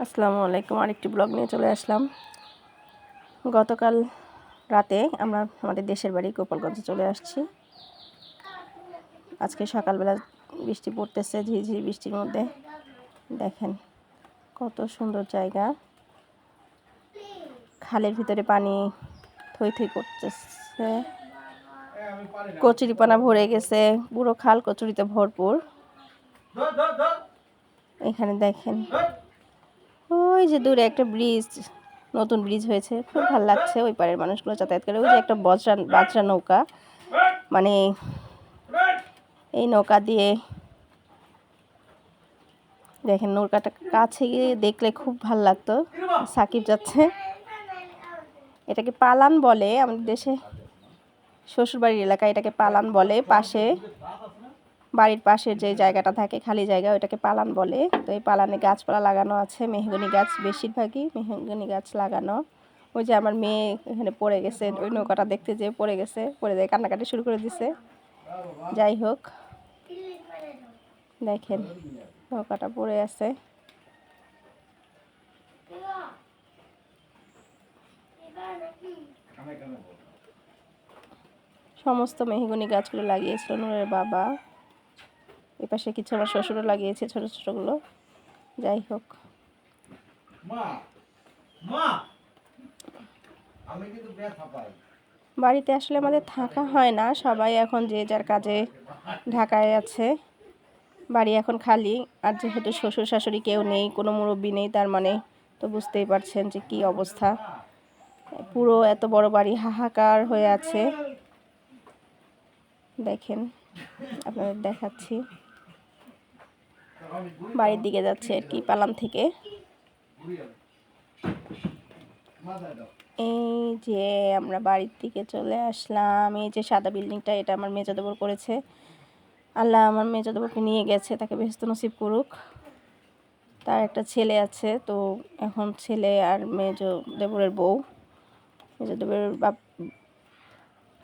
আসসালামু আলাইকুম। আরেকটি ব্লগ নিয়ে চলে আসলাম। গতকাল রাতে আমরা আমাদের দেশের বাড়ি গোপালগঞ্জে চলে আসছি। আজকে সকালবেলা বৃষ্টি পড়তেছে ঝিঝি বৃষ্টির মধ্যে। দেখেন কত সুন্দর জায়গা। খালের ভিতরে পানি থই থই করতেছে। কচুরিপানা ভরে গেছে। পুরো খাল কচুরিতে ভরপুর। এখানে দেখেন ওই যে দূরে একটা ব্রিজ নতুন ব্রিজ হয়েছে। খুব ভালো লাগছে ওই পারের মানুষগুলো যাতায়াত করে। ওই যে একটা বজরা, বাজরা নৌকা। মানে এই নৌকা দিয়ে দেখেন নৌকাটা কাছে গিয়ে দেখলে খুব ভালো লাগতো। সাকিব যাচ্ছে। এটাকে পালান বলে আমাদের দেশে, শ্বশুরবাড়ির এলাকায় এটাকে পালান বলে পাশে। বাড়ির পাশের যে জায়গাটা থাকে খালি জায়গা ওইটাকে পালান বলে। তো এই পালানে গাছপালা লাগানো আছে মেহগনি গাছ বেশিরভাগই মেহগনি গাছ লাগানো। ওই যে আমার মেয়ে এখানে পড়ে গেছে ওই নৌকাটা দেখতে যেয়ে পড়ে গেছে পড়ে যায় কান্নাকাটি শুরু করে দিছে। যাই হোক দেখেন নৌকাটা পড়ে আছে। সমস্ত মেহগনি গাছগুলো লাগিয়েছিল নূরের বাবা। এ পাশে কিছু আমার শ্বশুরও লাগিয়েছে ছোট ছোটগুলো। যাই হোক। বাড়িতে আসলে আমাদের থাকা হয় না সবাই এখন যে যার কাজে ঢাকায় আছে। বাড়ি এখন খালি আর যেহেতু শ্বশুর শাশুড়ি কেউ নেই কোনো মুরব্বী নেই তার মানে তো বুঝতেই পারছেন যে কি অবস্থা। পুরো এত বড় বাড়ি হাহাকার হয়ে আছে। দেখেন আপনাদের দেখাচ্ছি। বাড়ির দিকে যাচ্ছে আর কি, পালাম থেকে। এই যে আমরা বাড়ির দিকে চলে আসলাম, এই যে সাদা বিল্ডিংটা, এটা আমার মেজো দেবর করেছে। আল্লাহ আমার মেজো দেবরকে নিয়ে গেছে, তাকে ব্যস্ত নসিব করুক। তার একটা ছেলে আছে, তো এখন ছেলে আর মেজো দেবরের বউ। মেজো দেবরের বাপ,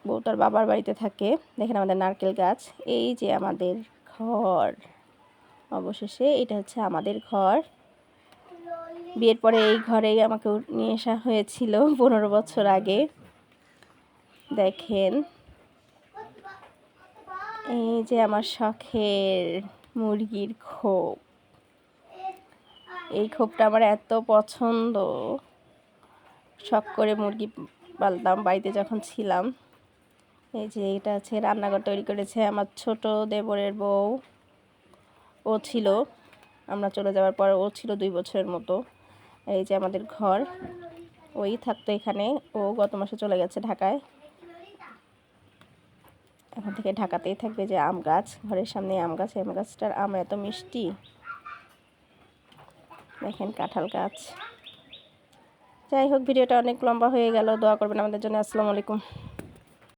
বউ তার বাবার বাড়িতে থাকে। দেখেন আমাদের নারকেল গাছ, এই যে আমাদের ঘর। অবশেষে এটা হচ্ছে আমাদের ঘর। বিয়ের পরে এই ঘরেই আমাকে নিয়ে আসা হয়েছিল পনেরো বছর আগে। দেখেন। এই যে আমার শখের মুরগির খোপ। এই খোপটা আমার এত পছন্দ। শখ করে মুরগি পালতাম, বাড়িতে যখন ছিলাম। এই যে এটা আছে রান্নাঘর তৈরি করেছে আমার ছোট দেবরের বউ। ও ছিল। আমরা চলে যাওয়ার পর ও ছিল দুই বছরের মতো। এই যে আমাদের ঘর, ওই থাকতো এখানে। ও গত মাসে চলে গেছে ঢাকায়। এখন থেকে ঢাকাতেই থাকবে যে আম গাছ, ঘরের সামনে আম গাছ। আম গাছটার আম এত মিষ্টি। দেখেন কাঁঠাল গাছ। যাই হোক, ভিডিওটা অনেক লম্বা হয়ে গেল। দোয়া করবেন আমাদের জন্য। আসসালামু আলাইকুম।